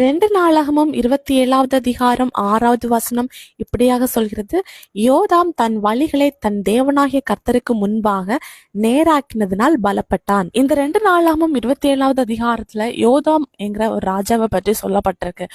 ரெண்டு நாளாகமும் இருபத்தி ஏழாவது அதிகாரம் ஆறாவது வசனம் இப்படியாக சொல்கிறது. யோதாம் தன் வழிகளை தன் தேவனாகிய கர்த்தருக்கு முன்பாக நேராக்கினதினால் பலப்பட்டான். இந்த ரெண்டு நாளாகமும் இருபத்தி ஏழாவது அதிகாரத்துல யோதாம் என்கிற ஒரு ராஜாவை பற்றி சொல்லப்பட்டிருக்கு.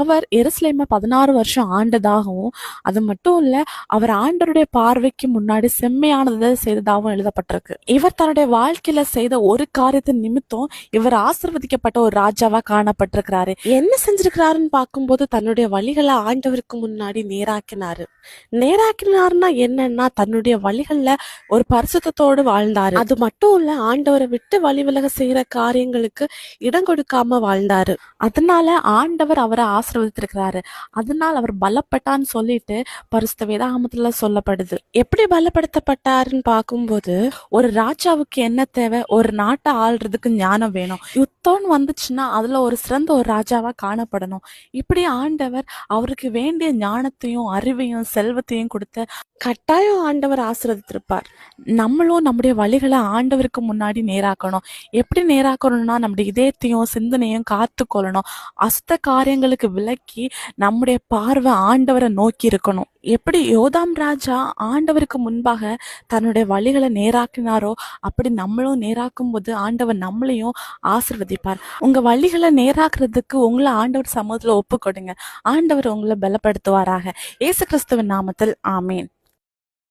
அவர் எருசலேம பதினாறு வருஷம் ஆண்டதாகவும் அது மட்டும் இல்ல அவர் ஆண்டருடைய பார்வைக்கு முன்னாடி செம்மையானதை செய்ததாகவும் எழுதப்பட்டிருக்கு. இவர் தன்னுடைய வாழ்க்கையில செய்த ஒரு காரியத்தின் நிமித்தம் இவர் ஆசிர்வதிக்கப்பட்ட ஒரு ராஜாவா காணப்பட்டிருக்கிறாரு. என்ன செஞ்சிருக்கிறாருன்னு பார்க்கும்போது தன்னுடைய வழிகளை ஆண்டவருக்கு முன்னாடி நேராக்கினாரு. நேராக்கினாருன்னா என்னன்னா தன்னுடைய வழிகள்ல ஒரு பரிசுத்தோடு வாழ்ந்தாரு. அது மட்டும் இல்ல ஆண்டவரை விட்டு வழி விலக செய்யற காரியங்களுக்கு இடம் கொடுக்காம வாழ்ந்தாரு. அதனால ஆண்டவர் அவரை ஆசிர்வதித்திருக்கிறாரு. அதனால அவர் பலப்பட்டான்னு சொல்லிட்டு பரிசுத்த வேதாகமத்துல சொல்லப்படுது. எப்படி பலப்படுத்தப்பட்டாருன்னு பார்க்கும்போது ஒரு ராஜாவுக்கு என்ன தேவை? ஒரு நாட்டை ஆள்றதுக்கு ஞானம் வேணும். யுத்தம்னு வந்துச்சுன்னா அதுல ஒரு சிறந்த ஒரு ராஜாவா காணப்படணும். இப்படி ஆண்டவர் அவருக்கு வேண்டிய ஞானத்தையும் அறிவையும் செல்வத்தையும் கொடுத்து கட்டாயம் ஆண்டவர் ஆசிரதித்திருப்பார் நம்மளும் நம்முடைய வழிகளை ஆண்டவருக்கு முன்னாடி நேராக்கணும். எப்படி நேராக்கணும்னா நம்முடைய இதயத்தையும் சிந்தனையும் காத்து கொள்ளணும் அஸ்த காரியங்களுக்கு விலக்கி நம்முடைய பார்வை ஆண்டவரை நோக்கி இருக்கணும். எப்படி யோதாம் ராஜா ஆண்டவருக்கு முன்பாக தன்னுடைய வழிகளை நேராக்கினாரோ அப்படி நம்மளும் நேராக்கும் போது ஆண்டவர் நம்மளையும் ஆசிர்வதிப்பார். உங்க வழிகளை நேராக்குறதுக்கு உங்களை ஆண்டவர் சமூகத்துல ஒப்பு கொடுங்க ஆண்டவர் உங்களை பலப்படுத்துவாராக. இயேசு கிறிஸ்துவின் நாமத்தில் ஆமீன்.